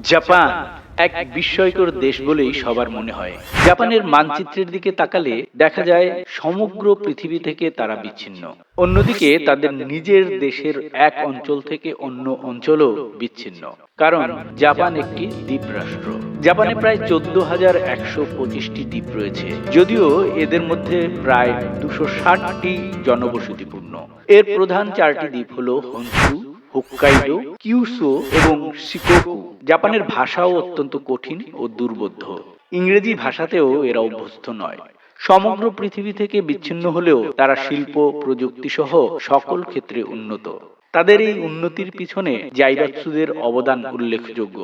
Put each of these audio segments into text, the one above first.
Japan এক বিস্ময়কর দেশ বলেই সবার মনে হয়। জাপানের মানচিত্রের দিকে তাকালে দেখা যায় সমগ্র পৃথিবী থেকে তারা বিচ্ছিন্ন। অন্যদিকে তাদের নিজের দেশের এক অঞ্চল থেকে অন্য অঞ্চলও বিচ্ছিন্ন। কারণ জাপান একটি দ্বীপ রাষ্ট্র। জাপানে প্রায় চোদ্দ হাজার একশো পঁচিশটি দ্বীপ রয়েছে। যদিও এদের মধ্যে প্রায় দুশো ষাটটি জনবসতিপূর্ণ। এর প্রধান চারটি দ্বীপ হল হনসু হোক্কাইডো কিউসো এবং শিকোকু জাপানের ভাষাও অত্যন্ত কঠিন ও দুর্বোধ্য। ইংরেজি ভাষাতেও এরা অভ্যস্ত নয়। সমগ্র পৃথিবী থেকে বিচ্ছিন্ন হলেও তারা শিল্প প্রযুক্তি সহ সকল ক্ষেত্রে উন্নত। তাদের এই উন্নতির পিছনে জাইবাৎসুদের অবদান উল্লেখযোগ্য।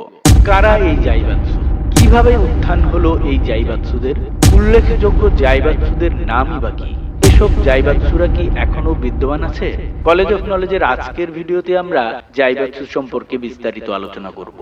কারা এই জাইবাৎসু? কীভাবে উত্থান হলো এই জাইবাৎসুদের? উল্লেখযোগ্য জাইবাৎসুদের নামই বা কি? এসব জাইবাৎসুরা কি এখনও বিদ্যমান আছে? কলেজ অফ নলেজের আজকের ভিডিওতে আমরা জাইবাৎসু সম্পর্কে বিস্তারিত আলোচনা করব।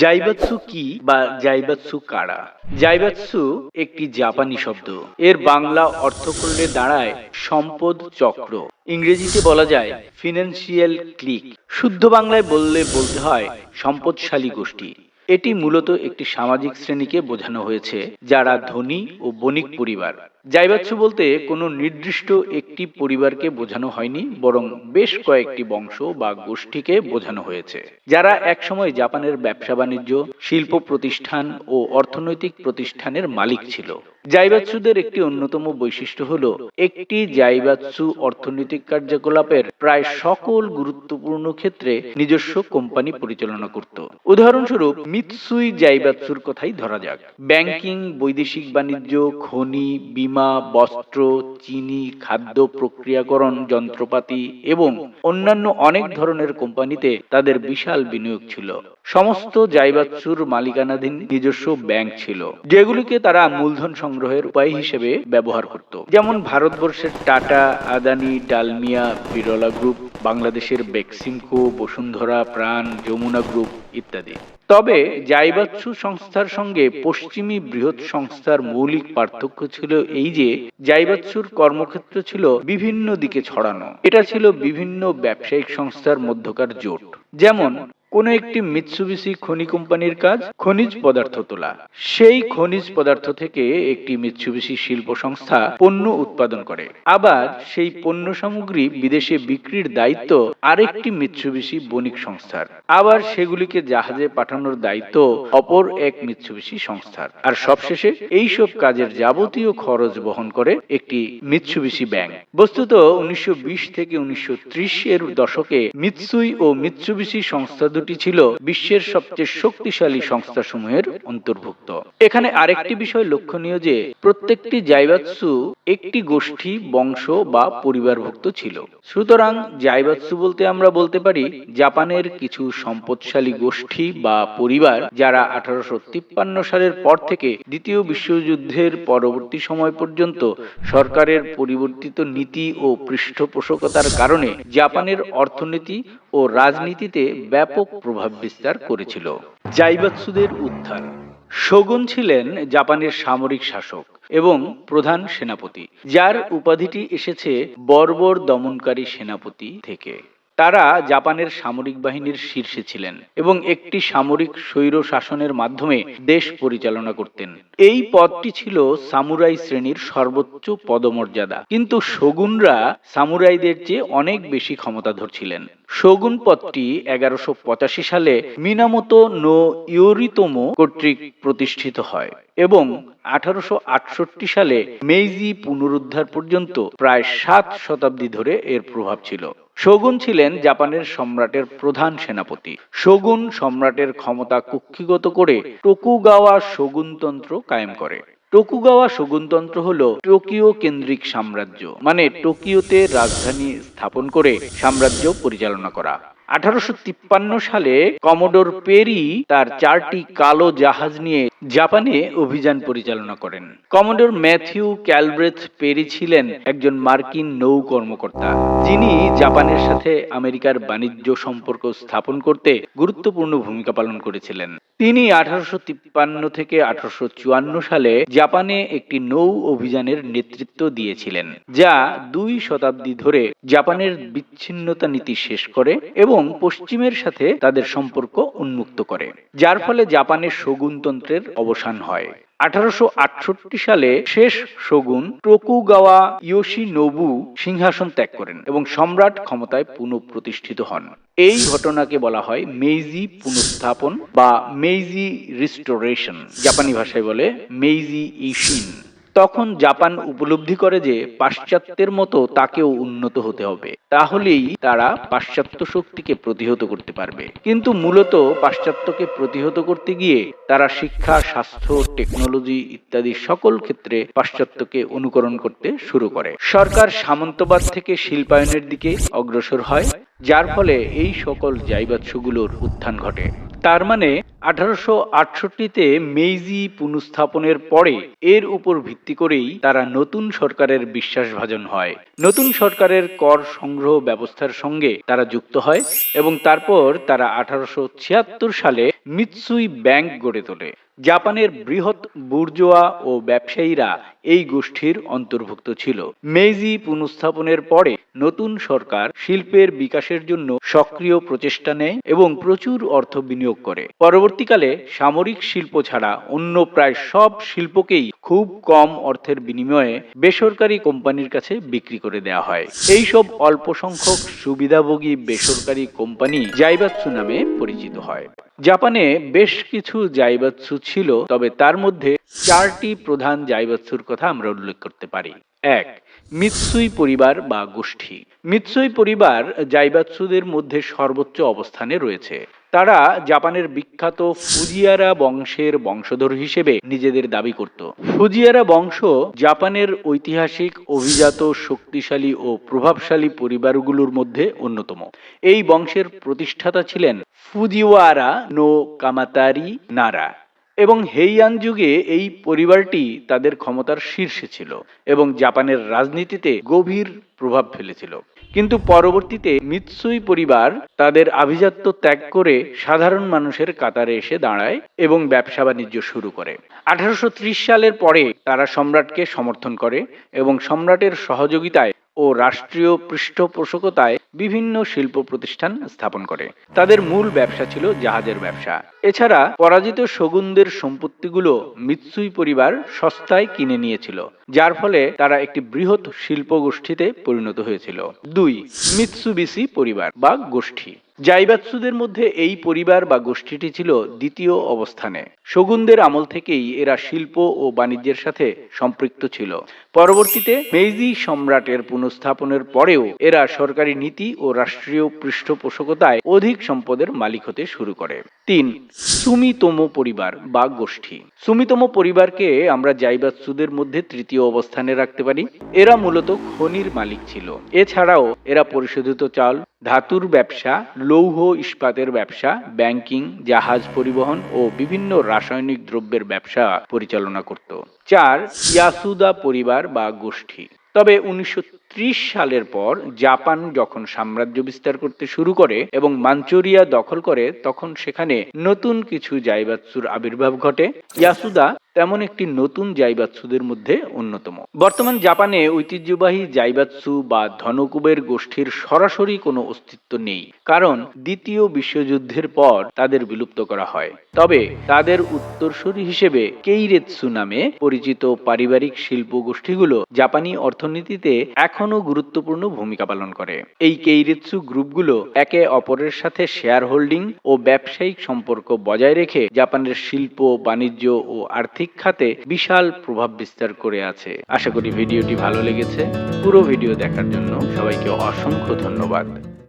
জাইবাৎসু কি বা জাইবাৎসু কারা? জাইবাৎসু একটি জাপানি শব্দ। এর বাংলা অর্থ করলে দাঁড়ায় সম্পদ চক্র। ইংরেজিতে বলা যায় ফিনান্সিয়াল ক্লিক। শুদ্ধ বাংলায় বললে বলতে হয় সম্পদশালী গোষ্ঠী। এটি মূলত একটি সামাজিক শ্রেণীকে বোঝানো হয়েছে, যারা ধনী ও বণিক পরিবার। জাইবাচ্ছু বলতে কোনো নির্দিষ্ট একটি পরিবারকে বোঝানো হয়নি, বরং বেশ কয়েকটি বংশ বা গোষ্ঠীকে বোঝানো হয়েছে, যারা একসময় জাপানের ব্যবসা বাণিজ্য, শিল্প প্রতিষ্ঠান ও অর্থনৈতিক প্রতিষ্ঠানের মালিক ছিল। জাইবাচ্ছুদের একটি অন্যতম বৈশিষ্ট্য হল, একটি জাইবাচ্ছু অর্থনৈতিক কার্যকলাপের প্রায় সকল গুরুত্বপূর্ণ ক্ষেত্রে নিজস্ব কোম্পানি পরিচালনা করত। উদাহরণস্বরূপ মিৎসুই জাইবাৎসুর কথাই ধরা যাক। ব্যাংকিং, বৈদেশিক বাণিজ্য, খনি, বীমা, বস্ত্র, চিনি, খাদ্য প্রক্রিয়াকরণ, যন্ত্রপাতি এবং অন্যান্য অনেক ধরনের কোম্পানিতে তাদের বিশাল বিনিয়োগ ছিল। সমস্ত জাইবাৎসুর মালিকানাধীন নিজস্ব ব্যাংক ছিল, যেগুলিকে তারা মূলধন সংগ্রহের উপায় হিসেবে ব্যবহার করত। যেমন ভারতবর্ষের টাটা, আদানি, ডালমিয়া, বিরলা গ্রুপ, বাংলাদেশের বেক্সিমকো, বসুন্ধরা, প্রাণ, যমুনা গ্রুপ ইত্যাদি। তবে জাইবাৎসু সংস্থার সঙ্গে পশ্চিমী বৃহৎ সংস্থার মৌলিক পার্থক্য ছিল এই যে, জাইবাৎসুর কর্মক্ষেত্র ছিল বিভিন্ন দিকে ছড়ানো। এটা ছিল বিভিন্ন ব্যবসায়িক সংস্থার মধ্যকার জোট। যেমন কোন একটি মিৎসুবিসি খনি কোম্পানির কাজ খনিজ পদার্থ তোলা। সেই খনিজ পদার্থ থেকে একটি মিৎসুবিসি শিল্প সংস্থা পণ্য উৎপাদন করে। আবার সেই পণ্য সামগ্রী বিদেশে বিক্রির দায়িত্ব আরেকটি মিৎসুবিসি বণিক সংস্থার। আবার সেগুলিকে জাহাজে পাঠানোর দায়িত্ব অপর এক মিৎসুবিসি সংস্থার। আর সবশেষে এইসব কাজের যাবতীয় খরচ বহন করে একটি মিৎসুবিসি ব্যাংক। বস্তুত উনিশশো বিশ থেকে উনিশশো ত্রিশ এর দশকে মিৎসুই ও মিৎসুবিসি সংস্থা দুটি ছিল বিশ্বের সবচেয়ে শক্তিশালী সংস্থাসমূহের অন্তর্ভুক্ত। এখানে আরেকটি বিষয় লক্ষণীয় যে, প্রত্যেকটি জাইবাৎসু একটি গোষ্ঠী, বংশ বা পরিবারভুক্ত ছিল। সুতরাং জাইবাৎসু বলতে আমরা বলতে পারি জাপানের কিছু সম্পদশালী গোষ্ঠী বা পরিবার যারা আঠারোশো তিপ্পান্ন সালের পর থেকে দ্বিতীয় বিশ্বযুদ্ধের পরবর্তী সময় পর্যন্ত সরকারের পরিবর্তিত নীতি ও পৃষ্ঠপোষকতার কারণে জাপানের অর্থনীতি ও রাজনীতিতে ব্যাপক প্রভাব বিস্তার করেছিল। জাইবাৎসুদের উত্থান শোগুন ছিলেন জাপানের সামরিক শাসক এবং প্রধান সেনাপতি, যার উপাধিটি এসেছে বর্বর দমনকারী সেনাপতি থেকে। তারা জাপানের সামরিক বাহিনীর শীর্ষে ছিলেন এবং একটি সামরিক স্বৈর শাসনের মাধ্যমে দেশ পরিচালনা করতেন। এই পদটি ছিল সামুরাই শ্রেণির সর্বোচ্চ পদমর্যাদা। কিন্তু শগুনরা সামুরাইদের চেয়ে অনেক বেশি ক্ষমতাধর ছিলেন। শগুন পদটি এগারোশো পঁচাশি সালে মিনামতো নো ইয়োরিতোমো কর্তৃক প্রতিষ্ঠিত হয় এবং আঠারোশো আটষট্টি সালে মেইজি পুনরুদ্ধার পর্যন্ত প্রায় সাত শতাব্দী ধরে এর প্রভাব ছিল। শগুন ছিলেন জাপানের সম্রাটের প্রধান সেনাপতি। শগুন সম্রাটের ক্ষমতা কুক্ষিগত করে টোকুগাওয়া শগুনতন্ত্র কায়েম করে। টোকুগাওয়া শগুনতন্ত্র হল টোকিও কেন্দ্রিক সাম্রাজ্য মানে টোকিওতে রাজধানী স্থাপন করে সাম্রাজ্য পরিচালনা করা। আঠারোশো তিপ্পান্ন সালে কমোডোর পেরি তার চারটি কালো জাহাজ নিয়ে জাপানে অভিযান পরিচালনা করেন। কমোডোর ম্যাথিউ ক্যালব্রেথ পেরি ছিলেন একজন মার্কিন নৌ কর্মকর্তা, যিনি জাপানের সাথে আমেরিকার বাণিজ্য সম্পর্ক স্থাপন করতে গুরুত্বপূর্ণ ভূমিকা পালন করেছিলেন। তিনি আঠারোশো তিপ্পান্ন থেকে আঠারোশো চুয়ান্ন সালে জাপানে একটি নৌ অভিযানের নেতৃত্ব দিয়েছিলেন, যা দুই শতাব্দী ধরে জাপানের বিচ্ছিন্নতা নীতি শেষ করে এবং পশ্চিমের সাথে তাদের সম্পর্ক উন্মুক্ত করে, যার ফলে জাপানের শগুনতন্ত্রের অবসান হয়। আঠারোশো সালে শেষ শগুন টোকুগাওয়া ইয়োশি নবু সিংহাসন ত্যাগ করেন এবং সম্রাট ক্ষমতায় পুনঃপ্রতিষ্ঠিত হন। এই ঘটনাকে বলা হয় মেইজি পুনঃস্থাপন বা মেইজি রিস্টোরেশন, জাপানি ভাষায় বলে মেইজি ইশিন তখন জাপান উপলব্ধি করে যে পাশ্চাত্যের মতো তাকেও উন্নত হতে হবে। তাহলেই তারা পাশ্চাত্য শক্তিকে প্রতিহত করতে পারবে। কিন্তু মূলত পাশ্চাত্যকে প্রতিহত করতে গিয়ে তারা শিক্ষা, স্বাস্থ্য, টেকনোলজি ইত্যাদি সকল ক্ষেত্রে পাশ্চাত্যকে অনুকরণ করতে শুরু করে। সরকার সামন্তবাদ থেকে শিল্পায়নের দিকে অগ্রসর হয়, যার ফলে এই সকল জাইবাৎসগুলোর উত্থান ঘটে। তার মানে আঠারোশো আটষট্টিতে মেইজি পুনঃস্থাপনের পরে এর উপর ভিত্তি করেই তারা নতুন সরকারের বিশ্বাসভাজন হয়। নতুন সরকারের কর সংগ্রহ ব্যবস্থার সঙ্গে তারা যুক্ত হয় এবং তারপর তারা আঠারোশো ছিয়াত্তর সালে মিৎসুই ব্যাংক গড়ে তোলে। জাপানের বৃহৎ বুর্জোয়া ও ব্যবসায়ীরা এই গোষ্ঠীর অন্তর্ভুক্ত ছিল। মেইজি পুনঃস্থাপনের পরে নতুন সরকার শিল্পের বিকাশের জন্য সক্রিয় প্রচেষ্টা নেয় এবং প্রচুর অর্থ বিনিয়োগ করে। পরবর্তীকালে সামরিক শিল্প ছাড়া অন্য প্রায় সব শিল্পকেই খুব কম অর্থের বিনিময়ে বেসরকারি কোম্পানির কাছে বিক্রি করে দেওয়া হয়। এই সব অল্প সংখ্যক সুবিধাভোগী বেসরকারি কোম্পানি জাইবাৎসু নামে পরিচিত হয়। জাপানে বেশ কিছু জাইবাৎসু ছিল, তবে তার মধ্যে চারটি প্রধান জাইবাৎসুর কথা আমরা উল্লেখ করতে পারি। এক, মিৎসুই পরিবার বা গোষ্ঠী। মিৎসুই পরিবার জাইবাৎসুদের মধ্যে সর্বোচ্চ অবস্থানে রয়েছে। তারা জাপানের বিখ্যাত ফুজিয়ারা বংশের বংশধর হিসেবে নিজেদের দাবি করত। ফুজিয়ারা বংশ জাপানের ঐতিহাসিক, অভিজাত, শক্তিশালী ও প্রভাবশালী পরিবারগুলোর মধ্যে অন্যতম। এই বংশের প্রতিষ্ঠাতা ছিলেন ফুজিওয়ারা নো কামাতারি নারা। এবং হেইয়ান যুগে এই পরিবারটি তাদের ক্ষমতার শীর্ষে ছিল এবং জাপানের রাজনীতিতে গভীর প্রভাব ফেলেছিল। কিন্তু পরবর্তীতে মিৎসুই পরিবার তাদের আভিজাত্য ত্যাগ করে সাধারণ মানুষের কাতারে এসে দাঁড়ায় এবং ব্যবসা বাণিজ্য শুরু করে। আঠারোশো ত্রিশ সালের পরে তারা সম্রাটকে সমর্থন করে এবং সম্রাটের সহযোগিতায় ও রাষ্ট্রীয় পৃষ্ঠপোষকতায় বিভিন্ন শিল্প প্রতিষ্ঠান স্থাপন করে। তাদের মূল ব্যবসা ছিল জাহাজের ব্যবসা। এছাড়া পরাজিত শগুনদের সম্পত্তিগুলো মিৎসুই পরিবার সস্তায় কিনে নিয়েছিল, যার ফলে তারা একটি বৃহৎ শিল্প গোষ্ঠীতে পরিণত হয়েছিল। দুই মিৎসুবিসি পরিবার বা গোষ্ঠী। জাইবাৎসুদের মধ্যে এই পরিবার বা গোষ্ঠীটি ছিল দ্বিতীয় অবস্থানে। শগুনদের আমল থেকেই এরা শিল্প ও বাণিজ্যের সাথে সম্পৃক্ত ছিল। পরবর্তীতে মেইজি সম্রাটের পুনঃস্থাপনের পরেও এরা সরকারি নীতি ও রাষ্ট্রীয় পৃষ্ঠপোষকতায় অধিক সম্পদের মালিক হতে শুরু করে। তিন, সুমিতম পরিবার বা গোষ্ঠী। সুমিতম পরিবারকে আমরা জাইবাৎসুদের মধ্যে তৃতীয় অবস্থানে রাখতে পারি। এরা মূলত খনির মালিক ছিল। এছাড়াও এরা পরিশোধিত চাল, ধাতুর ব্যবসা, লৌহ ইস্পাতের ব্যবসা, ব্যাংকিং, জাহাজ পরিবহন ও বিভিন্ন রাসায়নিক দ্রব্যের ব্যবসা পরিচালনা করত। চার, ইয়াসুদা পরিবার বা গোষ্ঠী। তবে উনিশশো সালের পর জাপান যখন সাম্রাজ্য বিস্তার করতে শুরু করে এবং মাঞ্চুরিয়া দখল করে, তখন সেখানে নতুন কিছু জাইবাৎসুর আবির্ভাব ঘটে। ইয়াসুদা তেমন একটি নতুন জাইবাৎসুদের মধ্যে অন্যতম। বর্তমান জাপানে ঐতিহ্যবাহী জাইবাৎসু বা ধনকুবের গোষ্ঠীর সরাসরি কোনো অস্তিত্ব নেই, কারণ দ্বিতীয় বিশ্বযুদ্ধের পর তাদের বিলুপ্ত করা হয়। তবে তাদের উত্তরসূরি হিসেবে কেইরেৎসু নামে পরিচিত পারিবারিক শিল্প গোষ্ঠীগুলো জাপানি অর্থনীতিতে এখনও গুরুত্বপূর্ণ ভূমিকা পালন করে। এই কেইরিৎসু গ্রুপগুলো একে অপরের সাথে শেয়ার হোল্ডিং ও ব্যবসায়িক সম্পর্ক বজায় রেখে জাপানের শিল্প, বাণিজ্য ও আর্থিক খাতে বিশাল প্রভাব বিস্তার করে আছে। আশা করি ভিডিওটি ভালো লেগেছে। পুরো ভিডিও দেখার জন্য সবাইকে অসংখ্য ধন্যবাদ।